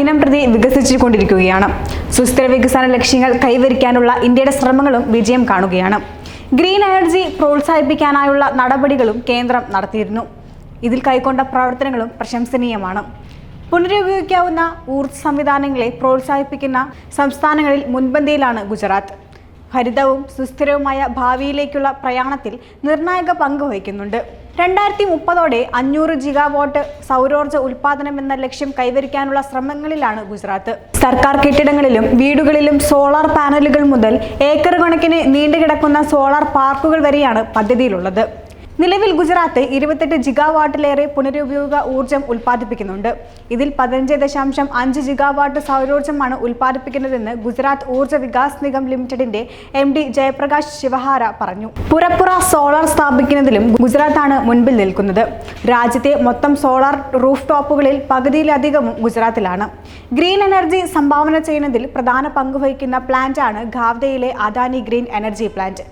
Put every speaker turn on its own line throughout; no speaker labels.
ദിനം പ്രതി വികസിച്ചുകൊണ്ടിരിക്കുകയാണ്. സുസ്ഥിര വികസന ലക്ഷ്യങ്ങൾ കൈവരിക്കാനുള്ള ഇന്ത്യയുടെ ശ്രമങ്ങളും വിജയം കാണുകയാണ്. ഗ്രീൻ എനർജി പ്രോത്സാഹിപ്പിക്കാനായുള്ള നടപടികളും കേന്ദ്രം നടത്തിയിരുന്നു. ഇതിൽ കൈക്കൊണ്ട പ്രവർത്തനങ്ങളും പ്രശംസനീയമാണ്. പുനരുപയോഗിക്കാവുന്ന ഊർജ സംവിധാനങ്ങളെ പ്രോത്സാഹിപ്പിക്കുന്ന സംസ്ഥാനങ്ങളിൽ മുൻപന്തിയിലാണ് ഗുജറാത്ത്. ഹരിതവും സുസ്ഥിരവുമായ ഭാവിയിലേക്കുള്ള പ്രയാണത്തിൽ നിർണായക പങ്ക് വഹിക്കുന്നുണ്ട്. രണ്ടായിരത്തി മുപ്പതോടെ അഞ്ഞൂറ് ജിഗാവാട്ട് സൗരോർജ ഉൽപാദനം എന്ന ലക്ഷ്യം കൈവരിക്കാനുള്ള ശ്രമങ്ങളിലാണ് ഗുജറാത്ത്. സർക്കാർ കെട്ടിടങ്ങളിലും വീടുകളിലും സോളാർ പാനലുകൾ മുതൽ ഏക്കർ കണക്കിന് നീണ്ടുകിടക്കുന്ന സോളാർ പാർക്കുകൾ വരെയാണ് പദ്ധതിയിലുള്ളത്. നിലവിൽ ഗുജറാത്ത് ഇരുപത്തെട്ട് ജിഗാവാട്ടിലേറെ പുനരുപയോഗ ഊർജം ഉൽപ്പാദിപ്പിക്കുന്നുണ്ട്. ഇതിൽ പതിനഞ്ച് ദശാംശം അഞ്ച് ജിഗാവാട്ട് സൗരോർജമാണ് ഉൽപ്പാദിപ്പിക്കുന്നതെന്ന് ഗുജറാത്ത് ഊർജ വികാസ് നിഗം ലിമിറ്റഡിന്റെ എം ഡി ജയപ്രകാശ് ശിവഹാര പറഞ്ഞു. പുറപ്പുറ സോളാർ സ്ഥാപിക്കുന്നതിലും ഗുജറാത്താണ് മുൻപിൽ നിൽക്കുന്നത്. രാജ്യത്തെ മൊത്തം സോളാർ റൂഫ് ടോപ്പുകളിൽ പകുതിയിലധികവും ഗുജറാത്തിലാണ്. ഗ്രീൻ എനർജി സംഭാവന ചെയ്യുന്നതിൽ പ്രധാന പങ്ക് വഹിക്കുന്ന പ്ലാന്റാണ് ഗാവ്ദയിലെ Adani green energy plant.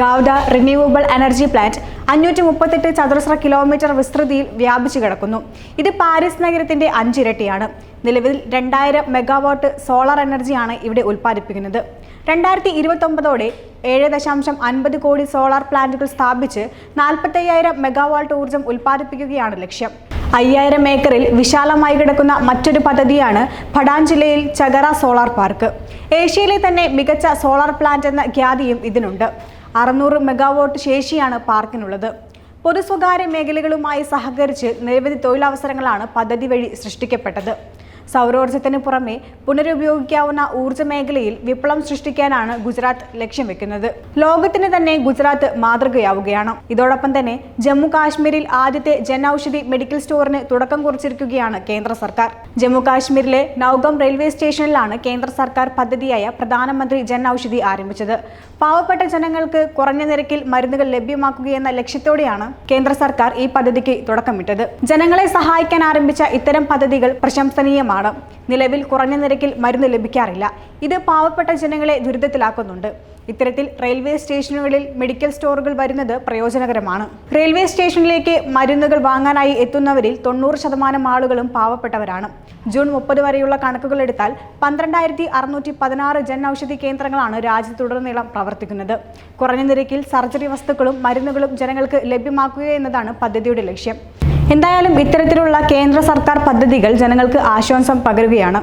Khavda renewable energy plant അഞ്ഞൂറ്റി മുപ്പത്തെട്ട് ചതുരശ്ര കിലോമീറ്റർ വിസ്തൃതിയിൽ വ്യാപിച്ചു കിടക്കുന്നു. ഇത് പാരീസ് നഗരത്തിന്റെ അഞ്ചിരട്ടിയാണ്. നിലവിൽ രണ്ടായിരം മെഗാവാട്ട് സോളാർ എനർജിയാണ് ഇവിടെ ഉൽപ്പാദിപ്പിക്കുന്നത്. രണ്ടായിരത്തി ഇരുപത്തൊമ്പതോടെ ഏഴ് ദശാംശം അൻപത് കോടി സോളാർ പ്ലാന്റുകൾ സ്ഥാപിച്ച് നാൽപ്പത്തയ്യായിരം മെഗാവാട്ട് ഊർജം ഉൽപ്പാദിപ്പിക്കുകയാണ് ലക്ഷ്യം. അയ്യായിരം ഏക്കറിൽ വിശാലമായി കിടക്കുന്ന മറ്റൊരു പദ്ധതിയാണ് ഭടാൻ ജില്ലയിൽ ചകറ സോളാർ പാർക്ക്. ഏഷ്യയിലെ തന്നെ മികച്ച സോളാർ പ്ലാന്റ് എന്ന ഖ്യാതിയും ഇതിനുണ്ട്. അറുന്നൂറ് മെഗാവോട്ട് ശേഷിയാണ് പാർക്കിനുള്ളത്. പൊതു സ്വകാര്യ മേഖലകളുമായി സഹകരിച്ച് നിരവധി തൊഴിലവസരങ്ങളാണ് പദ്ധതി വഴി സൃഷ്ടിക്കപ്പെട്ടത്. സൗരോർജത്തിന് പുറമെ പുനരുപയോഗിക്കാവുന്ന ഊർജ മേഖലയിൽ വിപ്ലവം സൃഷ്ടിക്കാനാണ് ഗുജറാത്ത് ലക്ഷ്യം വെക്കുന്നത്. ലോകത്തിന് തന്നെ ഗുജറാത്ത് മാതൃകയാവുകയാണ്. ഇതോടൊപ്പം തന്നെ ജമ്മു കാശ്മീരിൽ ആദ്യത്തെ ജൻ ഔഷധി മെഡിക്കൽ സ്റ്റോറിന് തുടക്കം കുറിച്ചിരിക്കുകയാണ് കേന്ദ്ര സർക്കാർ. ജമ്മു കാശ്മീരിലെ നൌഗം റെയിൽവേ സ്റ്റേഷനിലാണ് കേന്ദ്ര സർക്കാർ പദ്ധതിയായ പ്രധാനമന്ത്രി ജൻ ഔഷധി ആരംഭിച്ചത്. പാവപ്പെട്ട ജനങ്ങൾക്ക് കുറഞ്ഞ നിരക്കിൽ മരുന്നുകൾ ലഭ്യമാക്കുകയെന്ന ലക്ഷ്യത്തോടെയാണ് കേന്ദ്ര സർക്കാർ ഈ പദ്ധതിക്ക് തുടക്കമിട്ടത്. ജനങ്ങളെ സഹായിക്കാൻ ആരംഭിച്ച ഇത്തരം പദ്ധതികൾ പ്രശംസനീയമാണ്. നിലവിൽ കുറഞ്ഞ നിരക്കിൽ മരുന്ന് ലഭിക്കാറില്ല. ഇത് പാവപ്പെട്ട ജനങ്ങളെ ദുരിതത്തിലാക്കുന്നുണ്ട്. ഇത്തരത്തിൽ റെയിൽവേ സ്റ്റേഷനുകളിൽ മെഡിക്കൽ സ്റ്റോറുകൾ വരുന്നത് പ്രയോജനകരമാണ്. റെയിൽവേ സ്റ്റേഷനിലേക്ക് മരുന്നുകൾ വാങ്ങാനായി എത്തുന്നവരിൽ തൊണ്ണൂറ് ശതമാനം ആളുകളും പാവപ്പെട്ടവരാണ്. ജൂൺ മുപ്പത് വരെയുള്ള കണക്കുകൾ എടുത്താൽ പന്ത്രണ്ടായിരത്തി അറുന്നൂറ്റി പതിനാറ് ജൻ ഔഷധി കേന്ദ്രങ്ങളാണ് രാജ്യത്തുടനീളം പ്രവർത്തിക്കുന്നത്. കുറഞ്ഞ നിരക്കിൽ സർജറി വസ്തുക്കളും മരുന്നുകളും ജനങ്ങൾക്ക് ലഭ്യമാക്കുക എന്നതാണ് പദ്ധതിയുടെ ലക്ഷ്യം. എന്തായാലും ഇത്തരത്തിലുള്ള കേന്ദ്ര സർക്കാർ പദ്ധതികൾ ജനങ്ങൾക്ക് ആശ്വാസം പകരുകയാണ്.